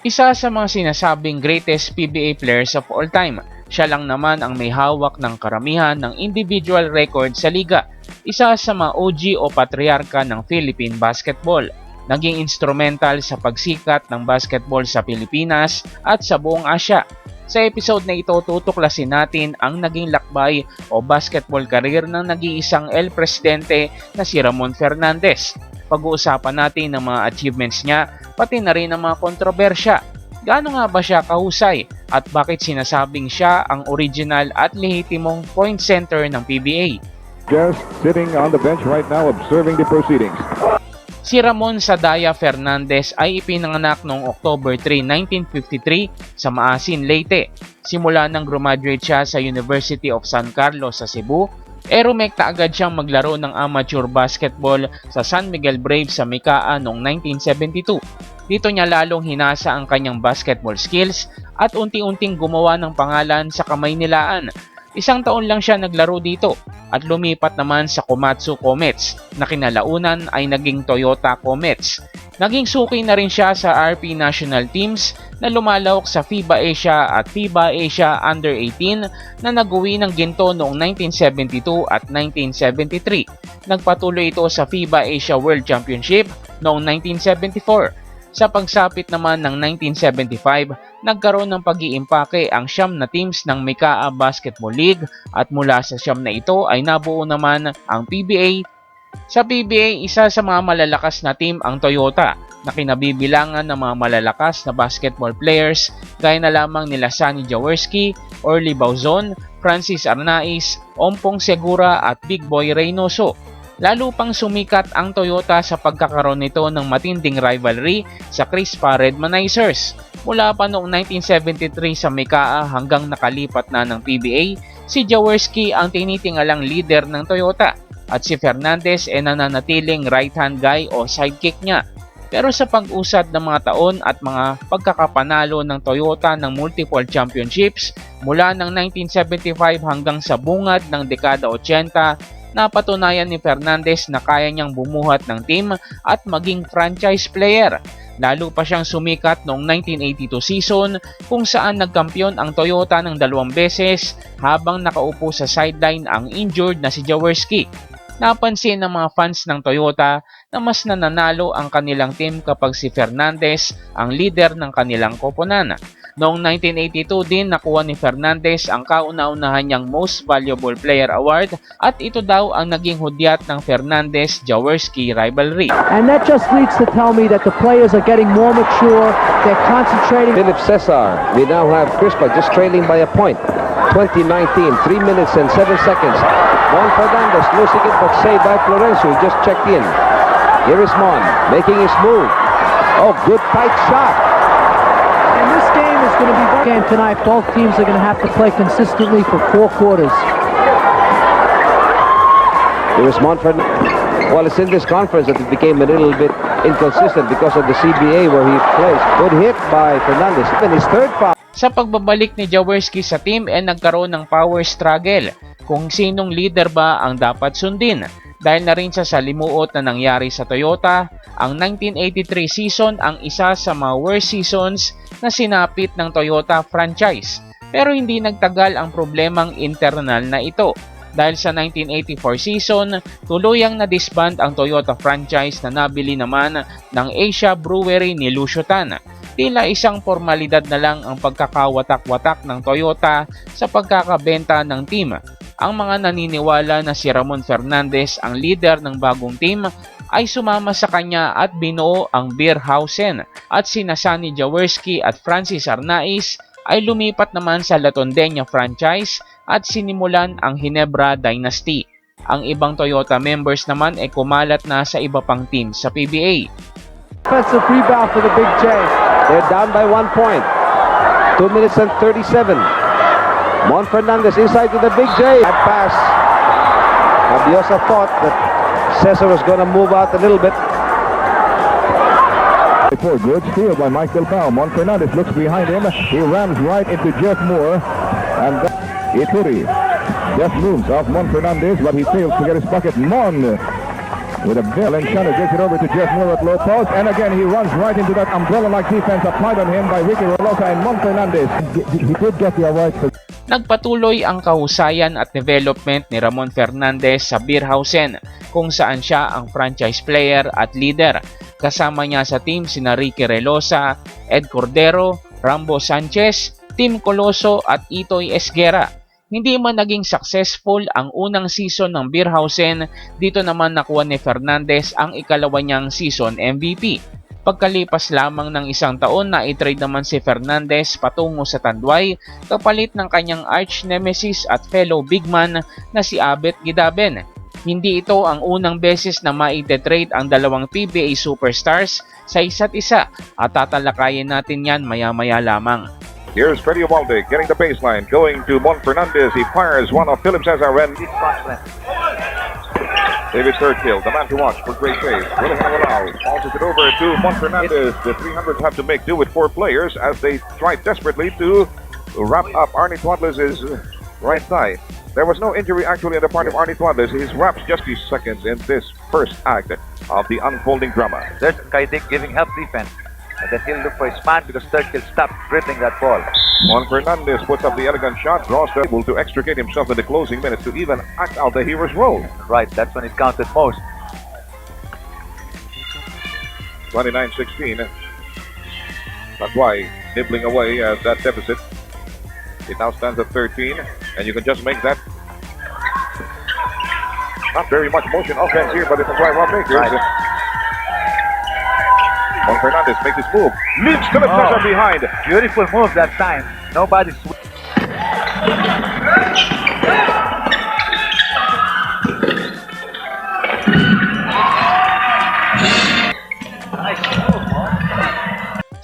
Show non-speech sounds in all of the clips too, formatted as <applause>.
Isa sa mga sinasabing greatest PBA players of all time, siya lang naman ang may hawak ng karamihan ng individual record sa liga. Isa sa mga OG o patriarka ng Philippine basketball. Naging instrumental sa pagsikat ng basketball sa Pilipinas at sa buong Asya. Sa episode na ito, tutuklasin natin ang naging lakbay o basketball career ng nag-iisang El Presidente na si Ramon Fernandez. Pag-uusapan natin ang mga achievements niya, pati na rin ang mga kontrobersya. Gaano nga ba siya kahusay at bakit sinasabing siya ang original at lehitimong point center ng PBA? Just sitting on the bench right now observing the proceedings. Si Ramon Sadaya Fernandez ay ipinanganak noong October 3, 1953 sa Maasin, Leyte. Simula nang graduate siya sa University of San Carlos sa Cebu, e rumekta agad siyang maglaro ng amateur basketball sa San Miguel Braves sa Mikaa noong 1972. Dito niya lalong hinasa ang kanyang basketball skills at unti-unting gumawa ng pangalan sa kamay nilaan Isang taon lang siya naglaro dito at lumipat naman sa Komatsu Comets na kinalaunan ay naging Toyota Comets. Naging suki na rin siya sa RP national teams na lumalawak sa FIBA Asia at FIBA Asia Under 18 na nag-uwi ng ginto noong 1972 at 1973. Nagpatuloy ito sa FIBA Asia World Championship noong 1974. Sa pagsapit naman ng 1975, nagkaroon ng pag-iimpake ang siyam na teams ng Mikaa Basketball League at mula sa siyam na ito ay nabuo naman ang PBA. Sa PBA, isa sa mga malalakas na team ang Toyota na kinabibilangan ng mga malalakas na basketball players gaya na lamang nila Sunny Jaworski, Orly Bauzon, Francis Arnaiz, Ompong Segura at Big Boy Reynoso. Lalo pang sumikat ang Toyota sa pagkakaroon nito ng matinding rivalry sa Crispa Redmanizers. Mula pa noong 1973 sa Mikaa hanggang nakalipat na ng PBA, si Jaworski ang tinitingalang leader ng Toyota at si Fernandez ay nananatiling right-hand guy o sidekick niya. Pero sa pag-usad ng mga taon at mga pagkakapanalo ng Toyota ng multiple championships mula ng 1975 hanggang sa bungad ng dekada 80, napatunayan ni Fernandez na kaya niyang bumuhat ng team at maging franchise player. Lalo pa siyang sumikat noong 1982 season kung saan nagkampiyon ang Toyota ng dalawang beses habang nakaupo sa sideline ang injured na si Jaworski. Napansin ng mga fans ng Toyota na mas nananalo ang kanilang team kapag si Fernandez ang leader ng kanilang koponan. Noong 1982 din nakuha ni Fernandez ang kauna-unahan niyang Most Valuable Player Award at ito daw ang naging hudyat ng Fernandez-Jaworski rivalry. And that just leads to tell me that the players are getting more mature, they're concentrating. Philip Cesar. We now have Crispa just trailing by a point. 2019, 3 minutes and 7 seconds. Mon Fernandez losing it but saved by Florencio who just checked in. Here is Mon making his move. Oh, good tight shot. Game is going to be game tonight. Both teams are going to have to play consistently for four quarters. Here is Mon Fernandez. Well, it's in this conference that it became a little bit inconsistent because of the CBA where he plays. Good hit by Fernandez. And his third foul. Sa pagbabalik ni Jaworski sa team ay nagkaroon ng power struggle kung sinong leader ba ang dapat sundin. Dahil na rin sa salimuot na nangyari sa Toyota, ang 1983 season ang isa sa mga worst seasons na sinapit ng Toyota franchise. Pero hindi nagtagal ang problemang internal na ito. Dahil sa 1984 season, tuluyang na-disband ang Toyota franchise na nabili naman ng Asia Brewery ni Lucio Tan. Tila isang formalidad na lang ang pagkakawatak-watak ng Toyota sa pagkakabenta ng team. Ang mga naniniwala na si Ramon Fernandez ang leader ng bagong team ay sumama sa kanya at binuo ang Beerhausen at sina Sunny Jaworski at Francis Arnaiz ay lumipat naman sa Latondenya franchise at sinimulan ang Hinebra Dynasty. Ang ibang Toyota members naman ay kumalat na sa iba pang team sa PBA. Offensive rebound for the Big J. They're down by one point. 2 minutes and 37. Mon Fernandez inside to the big J. That pass. Fabiosa thought that Cesar was going to move out a little bit. For good steal by Michael Powell. Mon Fernandez looks behind him. He rams right into Jeff Moore. And Ituri. Jeff moves off Mon Fernandez, but he fails to get his bucket. Mon with a villain Shutter gets it over to Jeff Moore at low post, and again he runs right into that umbrella-like defense applied on him by Ricky Rolosa and Mon Fernandez. He, he did get the right Nagpatuloy ang kahusayan at development ni Ramon Fernandez sa Beerhausen kung saan siya ang franchise player at leader. Kasama niya sa team sina Ricky Relosa, Ed Cordero, Rambo Sanchez, Tim Coloso at Itoy Esguera. Hindi man naging successful ang unang season ng Beerhausen, dito naman nakuha ni Fernandez ang ikalawa niyang season MVP. Pagkalipas lamang ng isang taon na i-trade naman si Fernandez patungo sa Tanduay kapalit ng kanyang arch nemesis at fellow big man na si Abet Gidaben. Hindi ito ang unang beses na maite-trade ang dalawang PBA superstars sa isa't isa at tatalakayin natin yan maya-maya lamang. Here's Freddy Ovalde getting the baseline, going to Mon Fernandez. He fires one of Philip Cesar and David Thurkill, the man to watch for great save. Willing Allow passes it over to Mon Fernandez. The 300s have to make do with four players as they try desperately to wrap up Arnie Twadless' right thigh. There was no injury actually on the part of Arnie Twadless. He's wrapped just few seconds in this first act of the unfolding drama. There's Kaidik giving help defense. And then he'll look for his man because Turkey stopped dribbling that ball. Juan Fernandez puts up the elegant shot, draws the able to extricate himself in the closing minutes to even act out the hero's role. Right, that's when it counted most. 29-16. That's why nibbling away at that deficit. It now stands at 13, and you can just make that. Not very much motion offense here, but it's a try Rob Makers. Right. Juan Fernandez makes his move. Leaves Philip Oh. Cesar behind. Beautiful move that time. Nobody's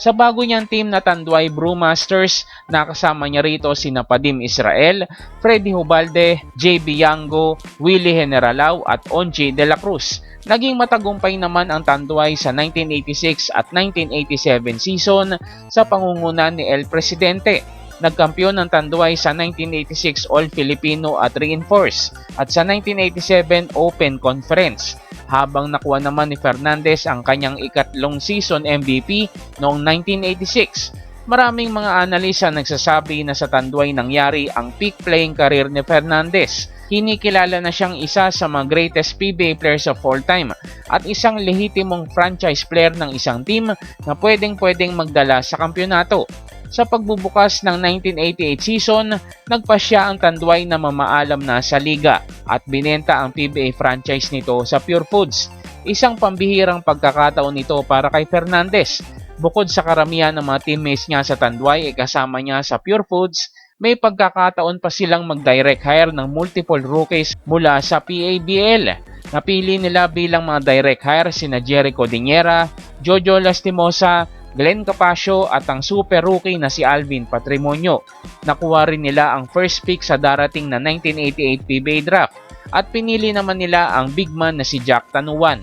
Sa bago niyang team na Tanduay Brewmasters, nakasama niya rito si Napadim Israel, Freddy Hubalde, JB Yango, Willie Generalao at Onji De La Cruz. Naging matagumpay naman ang Tanduay sa 1986 at 1987 season sa pangungunan ni El Presidente. Nagkampiyon ng Tanduay sa 1986 All-Filipino at Reinforce at sa 1987 Open Conference habang nakuha naman ni Fernandez ang kanyang ikatlong season MVP noong 1986. Maraming mga analisa nagsasabi na sa Tanduay nangyari ang peak playing career ni Fernandez. Kinikilala na siyang isa sa mga greatest PBA players of all time at isang lehitimong franchise player ng isang team na pwedeng-pwedeng magdala sa kampyonato. Sa pagbubukas ng 1988 season, nagpa siya ang Tanduay na mamaalam na sa liga at binenta ang PBA franchise nito sa Pure Foods. Isang pambihirang pagkakataon nito para kay Fernandez. Bukod sa karamihan ng mga teammates niya sa Tanduay ay kasama niya sa Pure Foods, may pagkakataon pa silang mag-direct hire ng multiple rookies mula sa PABL. Napili nila bilang mga direct hire sina Jericho Diniera, Jojo Lastimosa, Glenn Capasio at ang super rookie na si Alvin Patrimonio. Nakuha rin nila ang first pick sa darating na 1988 PBA draft at pinili naman nila ang big man na si Jack Tanuan.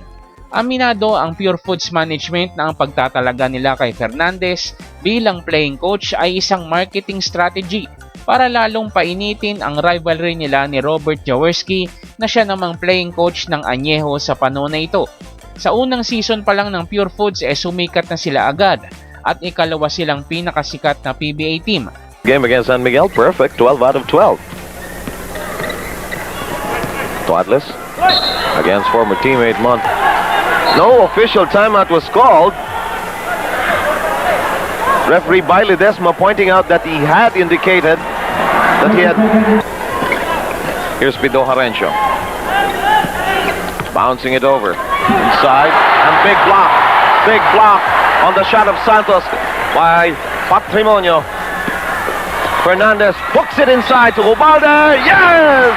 Aminado ang Pure Foods Management na ang pagtatalaga nila kay Fernandez bilang playing coach ay isang marketing strategy para lalong painitin ang rivalry nila ni Robert Jaworski na siya namang playing coach ng Anyeho sa panahon na ito. Sa unang season pa lang ng Pure Foods eh sumikat na sila agad at ikalawa silang pinakasikat na PBA team. Game against San Miguel, perfect, 12 out of 12. Twadless against former teammate Mont. No official timeout was called. Referee Bailey Desma pointing out that he had indicated that he had. Here's Pido Harencio. Bouncing it over. Inside. And big block. Big block on the shot of Santos by Patrimonio. Fernandez hooks it inside to Ubalde. Yes!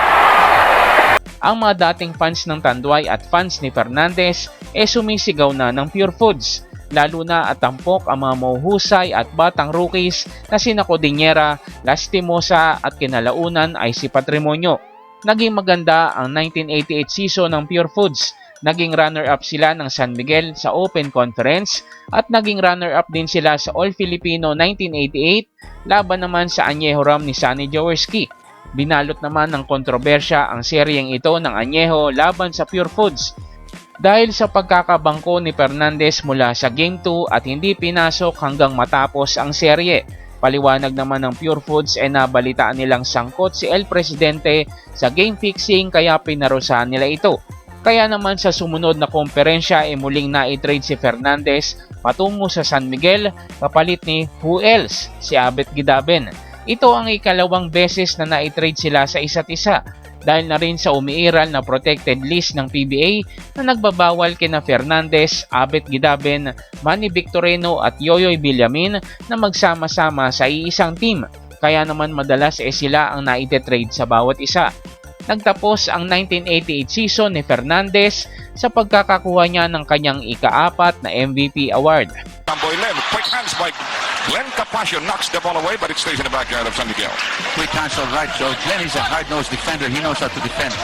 Ang mga dating fans ng Tanduay at fans ni Fernandez e sumisigaw na ng Pure Foods. Lalo na at tampok ang mga mahuhusay at batang rookies na sina Codinera, Lastimosa at kinalaunan ay si Patrimonio. Naging maganda ang 1988 season ng Pure Foods. Naging runner-up sila ng San Miguel sa Open Conference at naging runner-up din sila sa All-Filipino 1988 laban naman sa Anyeho Ram ni Sunny Jaworski. Binalot naman ng kontrobersya ang seryeng ito ng Anyeho laban sa Pure Foods. dahil sa pagkakabangko ni Fernandez mula sa Game 2 at hindi pinasok hanggang matapos ang serye. Paliwanag naman ng Pure Foods ay nabalitaan nilang sangkot si El Presidente sa game fixing kaya pinarusahan nila ito. Kaya naman sa sumunod na komperensya ay muling na-trade si Fernandez patungo sa San Miguel kapalit ni who else? Si Abet Gidaben. Ito ang ikalawang beses na na-trade sila sa isa't isa dahil na rin sa umiiral na protected list ng PBA na nagbabawal kina Fernandez, Abet Gidaben, Manny Victorino at Yoyoy Villamin na magsama-sama sa iisang team. Kaya naman madalas eh sila ang naite-trade sa bawat isa. Nagtapos ang 1988 season ni Fernandez sa pagkakakuha niya ng kanyang ikaapat na MVP award. Tamboy Lim, quick hands by Glenn Capascio knocks the ball away, but it stays in the backyard of San Miguel. quick hands all right. So Glenn is a hard-nosed defender. He knows how to defend.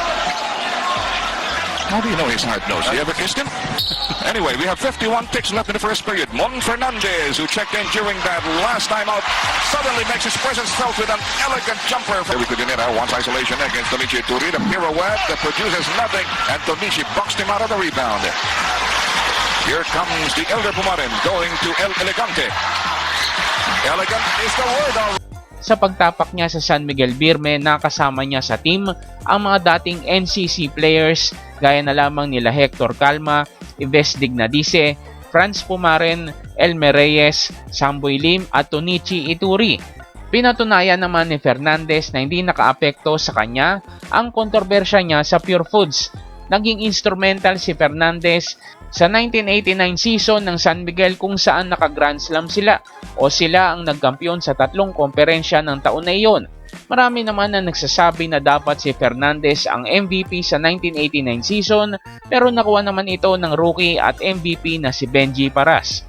How do you know he's hard-nosed? You ever kissed him? <laughs> anyway, we have 51 ticks left in the first period. Mon Fernandez, who checked in during that last time out, suddenly makes his presence felt with an elegant jumper. Eric Cudinera wants isolation against Tonichi Turi. The pirouette that produces nothing, and Tonichi boxed him out of the rebound. Here comes the elder Pumarin going to El Elegante. Elegant is the word all Sa pagtapak niya sa San Miguel Birme, nakasama niya sa team ang mga dating NCC players gaya na lamang nila Hector Calma, Ives Dignadice, Franz Pumaren, Elmer Reyes, Samboy Lim at Tonichi Ituri. Pinatunayan naman ni Fernandez na hindi nakaapekto sa kanya ang kontrobersya niya sa Pure Foods. Naging instrumental si Fernandez sa 1989 season ng San Miguel kung saan naka-Grand Slam sila o sila ang nagkampiyon sa tatlong komperensya ng taon na iyon. Marami naman na nagsasabi na dapat si Fernandez ang MVP sa 1989 season pero nakuha naman ito ng rookie at MVP na si Benji Paras.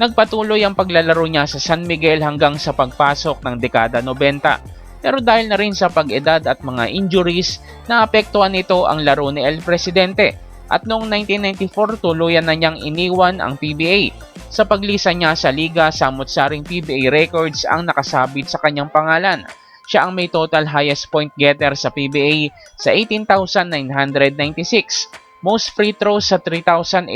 Nagpatuloy ang paglalaro niya sa San Miguel hanggang sa pagpasok ng dekada 90. Pero dahil na rin sa pag-edad at mga injuries, naapektuhan nito ang laro ni El Presidente at noong 1994 tuluyan na niyang iniwan ang PBA. Sa paglisan niya sa liga, samot-saring PBA records ang nakasabit sa kanyang pangalan. Siya ang may total highest point getter sa PBA sa 18,996. Most free throws sa 3,848,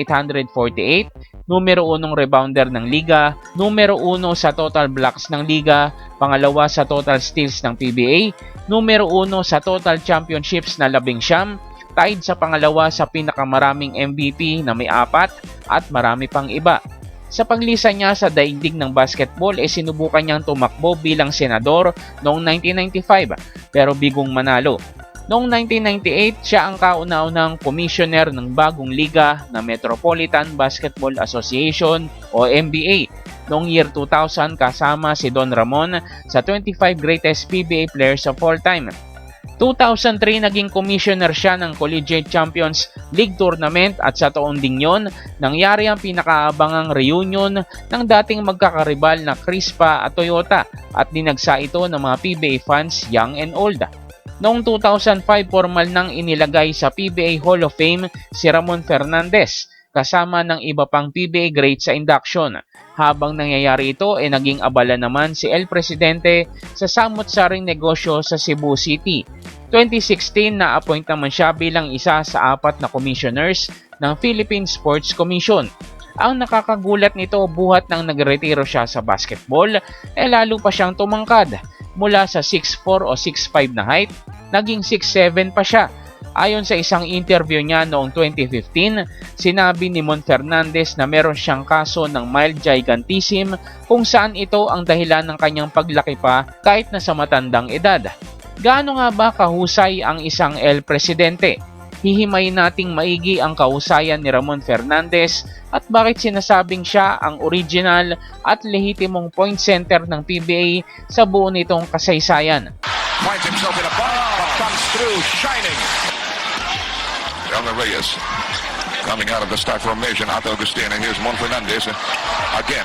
numero unong rebounder ng liga, numero uno sa total blocks ng liga, pangalawa sa total steals ng PBA, numero uno sa total championships na labing siyam, tied sa pangalawa sa pinakamaraming MVP na may apat at marami pang iba. Sa paglisan niya sa daigdig ng basketball ay sinubukan niyang tumakbo bilang senador noong 1995 pero bigong manalo. Noong 1998, siya ang kauna-unang commissioner ng bagong liga na Metropolitan Basketball Association o NBA. Noong year 2000, kasama si Don Ramon sa 25 greatest PBA players of all time. 2003 naging commissioner siya ng Collegiate Champions League Tournament at sa taon ding yon, nangyari ang pinakaabangang reunion ng dating magkakaribal na Crispa at Toyota at dinagsa ito ng mga PBA fans young and old. Noong 2005, formal nang inilagay sa PBA Hall of Fame si Ramon Fernandez kasama ng iba pang PBA greats sa induction. Habang nangyayari ito, ay naging abala naman si El Presidente sa samot-saring negosyo sa Cebu City. 2016 na-appoint naman siya bilang isa sa apat na commissioners ng Philippine Sports Commission. Ang nakakagulat nito buhat nang nagretiro siya sa basketball, eh lalo pa siyang tumangkad. Mula sa 6'4 o 6'5 na height, naging 6'7 pa siya. Ayon sa isang interview niya noong 2015, sinabi ni Mon Fernandez na meron siyang kaso ng mild gigantism kung saan ito ang dahilan ng kanyang paglaki pa kahit na sa matandang edad. Gaano nga ba kahusay ang isang El Presidente? Hihimayin nating maigi ang kahusayan ni Ramon Fernandez at bakit sinasabing siya ang original at lehitimong point center ng PBA sa buo nitong kasaysayan. finds himself in a but comes through shining. Elmer Reyes coming out of the start formation. Ato Agustin, and here's Mon Fernandez. Again,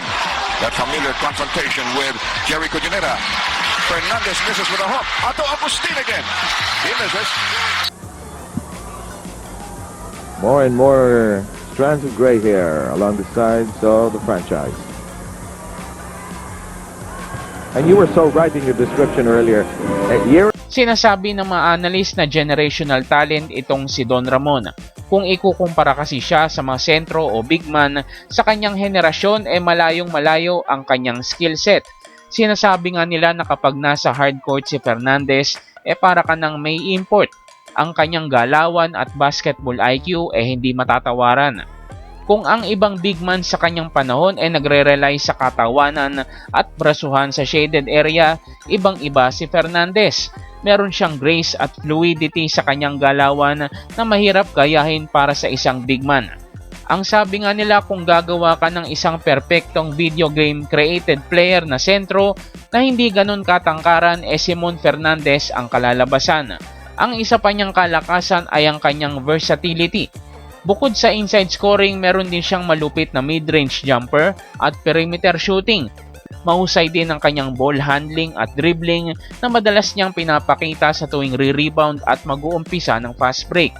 that familiar confrontation with Jerry Cudinera. Fernandez misses with a hook. Ato Agustin again. He misses. More and more strands of gray hair along the sides of the franchise. And you were so right in your description earlier. A year Sinasabi ng mga analyst na generational talent itong si Don Ramon. Kung ikukumpara kasi siya sa mga sentro o big man sa kanyang henerasyon eh malayong malayo ang kanyang skill set. Sinasabi nga nila na kapag nasa hardcourt si Fernandez eh para ka nang may import. Ang kanyang galawan at basketball IQ eh hindi matatawaran. Kung ang ibang big man sa kanyang panahon ay nagre-rely sa katawanan at brasuhan sa shaded area, ibang-iba si Fernandez. Meron siyang grace at fluidity sa kanyang galawan na mahirap gayahin para sa isang big man. Ang sabi nga nila kung gagawa ka ng isang perpektong video game created player na sentro na hindi ganun katangkaran eh Simon Fernandez ang kalalabasan. Ang isa pa niyang kalakasan ay ang kanyang versatility. Bukod sa inside scoring, meron din siyang malupit na mid-range jumper at perimeter shooting. Mahusay din ang kanyang ball handling at dribbling na madalas niyang pinapakita sa tuwing re-rebound at mag-uumpisa ng fast break.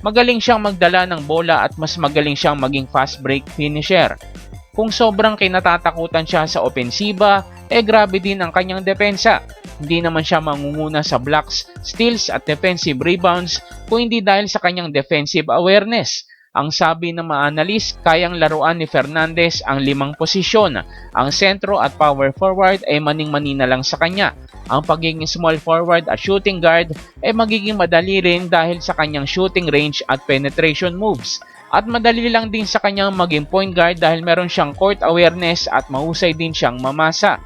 Magaling siyang magdala ng bola at mas magaling siyang maging fast break finisher. Kung sobrang kinatatakutan siya sa opensiba, eh grabe din ang kanyang depensa. Hindi naman siya mangunguna sa blocks, steals at defensive rebounds kung hindi dahil sa kanyang defensive awareness. Ang sabi ng mga analyst, kayang laruan ni Fernandez ang limang posisyon. Ang sentro at power forward ay maning-mani na lang sa kanya. Ang pagiging small forward at shooting guard ay magiging madali rin dahil sa kanyang shooting range at penetration moves. At madali lang din sa kanyang maging point guard dahil meron siyang court awareness at mahusay din siyang mamasa.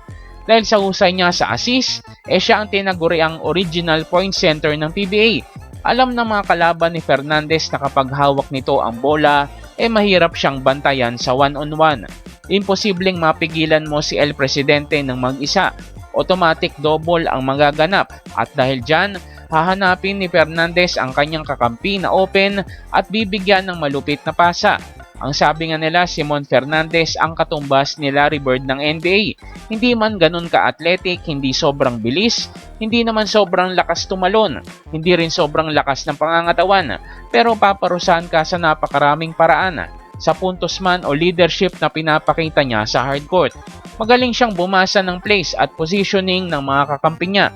Dahil sa husay niya sa assist, eh siya ang tinaguri ang original point center ng PBA. Alam ng mga kalaban ni Fernandez na kapag hawak nito ang bola, eh mahirap siyang bantayan sa one-on-one. Imposibleng mapigilan mo si El Presidente ng mag-isa. Automatic double ang magaganap at dahil dyan, hahanapin ni Fernandez ang kanyang kakampi na open at bibigyan ng malupit na pasa. Ang sabi nga nila, Simon Fernandez ang katumbas ni Larry Bird ng NBA. Hindi man ganun ka-athletic, hindi sobrang bilis, hindi naman sobrang lakas tumalon, hindi rin sobrang lakas ng pangangatawan, pero paparusahan ka sa napakaraming paraan sa puntos man o leadership na pinapakita niya sa hardcourt. Magaling siyang bumasa ng place at positioning ng mga kakampi niya.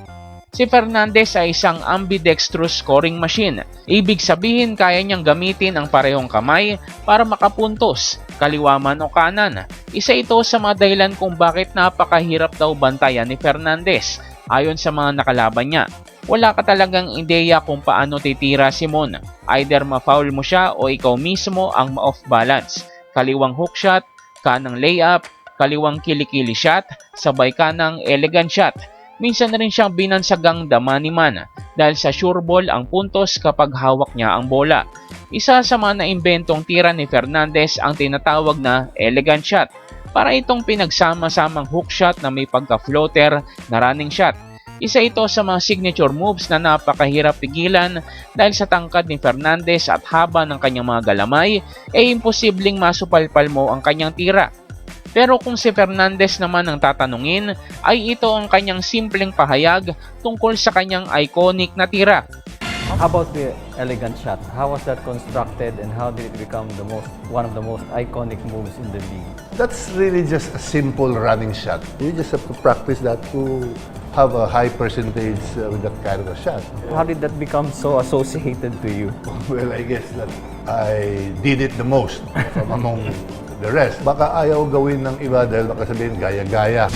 Si Fernandez ay isang ambidextrous scoring machine. Ibig sabihin kaya niyang gamitin ang parehong kamay para makapuntos, kaliwa man o kanan. Isa ito sa mga dahilan kung bakit napakahirap daw bantayan ni Fernandez ayon sa mga nakalaban niya. Wala ka talagang ideya kung paano titira si Mon. Either ma-foul mo siya o ikaw mismo ang ma-off balance. Kaliwang hook shot, kanang layup, kaliwang kilikili shot, sabay kanang elegant shot. Minsan na rin siyang binansagang man dahil sa sure ball ang puntos kapag hawak niya ang bola. Isa sa mga naimbentong tira ni Fernandez ang tinatawag na elegant shot. Para itong pinagsama-samang hook shot na may pagka-floater na running shot. Isa ito sa mga signature moves na napakahirap pigilan dahil sa tangkad ni Fernandez at haba ng kanyang mga galamay, ay eh imposibleng masupalpal mo ang kanyang tira. Pero kung si Fernandez naman ang tatanungin, ay ito ang kanyang simpleng pahayag tungkol sa kanyang iconic na tira. How about the elegant shot? How was that constructed and how did it become the most one of the most iconic moves in the league? That's really just a simple running shot. You just have to practice that to have a high percentage uh, with that kind of a shot. How did that become so associated to you? <laughs> Well, I guess that I did it the most from among the rest. Baka ayaw gawin ng iba dahil baka sabihin gaya-gaya.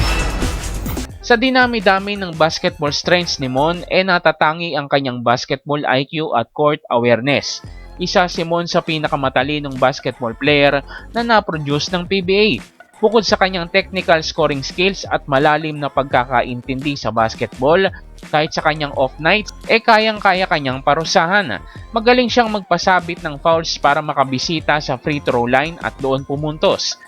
Sa dinami-dami ng basketball strengths ni Mon, e natatangi ang kanyang basketball IQ at court awareness. Isa si Mon sa pinakamatalinong basketball player na na-produce ng PBA. Bukod sa kanyang technical scoring skills at malalim na pagkakaintindi sa basketball, kahit sa kanyang off nights, e kayang-kaya kanyang parusahan. Magaling siyang magpasabit ng fouls para makabisita sa free throw line at doon pumuntos.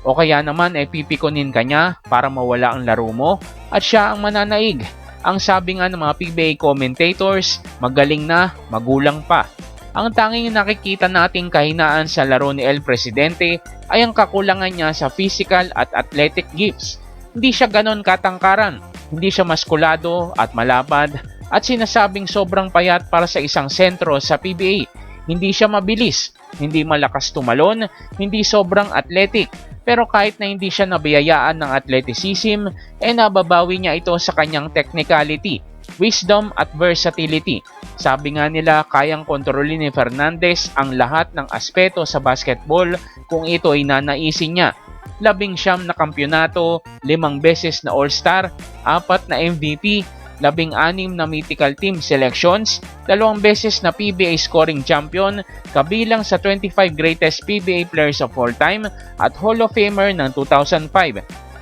O kaya naman ay pipikonin ka niya para mawala ang laro mo at siya ang mananaig. Ang sabi nga ng mga PBA commentators, magaling na, magulang pa. Ang tanging nakikita nating kahinaan sa laro ni El Presidente ay ang kakulangan niya sa physical at athletic gifts. Hindi siya ganon katangkaran, hindi siya maskulado at malapad at sinasabing sobrang payat para sa isang sentro sa PBA. Hindi siya mabilis, hindi malakas tumalon, hindi sobrang athletic, pero kahit na hindi siya nabiyayaan ng athleticism, eh nababawi niya ito sa kanyang technicality. wisdom at versatility. Sabi nga nila kayang kontrolin ni Fernandez ang lahat ng aspeto sa basketball kung ito ay nanaisin niya. Labing siyam na kampyonato, limang beses na All-Star, apat na MVP, labing anim na mythical team selections, dalawang beses na PBA scoring champion, kabilang sa 25 greatest PBA players of all time at Hall of Famer ng 2005.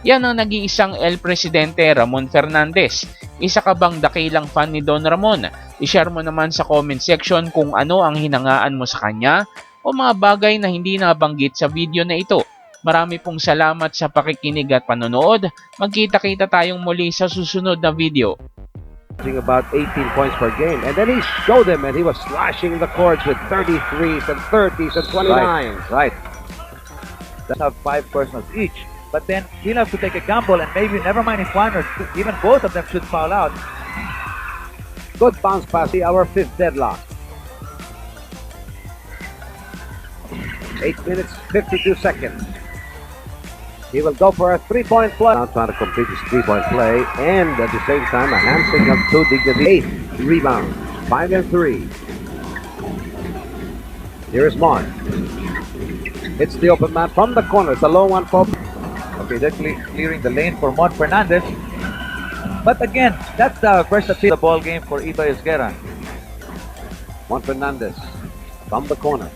Yan ang nag-iisang El Presidente Ramon Fernandez. Isa ka bang dakilang fan ni Don Ramon? I-share mo naman sa comment section kung ano ang hinangaan mo sa kanya o mga bagay na hindi nabanggit sa video na ito. Marami pong salamat sa pakikinig at panonood. Magkita-kita tayong muli sa susunod na video. about 18 points per game. And then he showed them, and he was slashing the courts with 33s and 30s and 29s. Right. Let's have five personals each. But then he'll have to take a gamble and maybe never mind if one or two, even both of them should foul out. Good bounce pass, our fifth deadlock. 8 minutes, 52 seconds. He will go for a three-point play. Now trying to complete his three-point play, and at the same time, a hamstring of two dignity. Eighth rebound, five and three. Here is Mon. It's the open man from the corner. It's a low one for. Okay, they're cle- clearing the lane for Mon Fernandez. But again, that's the versatility of the ball game for Ito Esguerra. Juan Fernandez from the corner.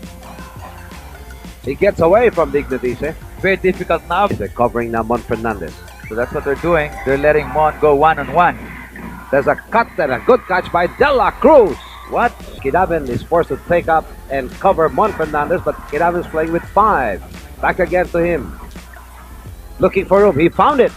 He gets away from Dignity, eh? Very difficult now. They're covering now Mon Fernandez. So that's what they're doing. They're letting Mon go one on one. There's a cut and a good catch by De La Cruz. What? Kidaven is forced to take up and cover Mon Fernandez, but Kidaven's playing with five. Back again to him. Looking for room. He found it.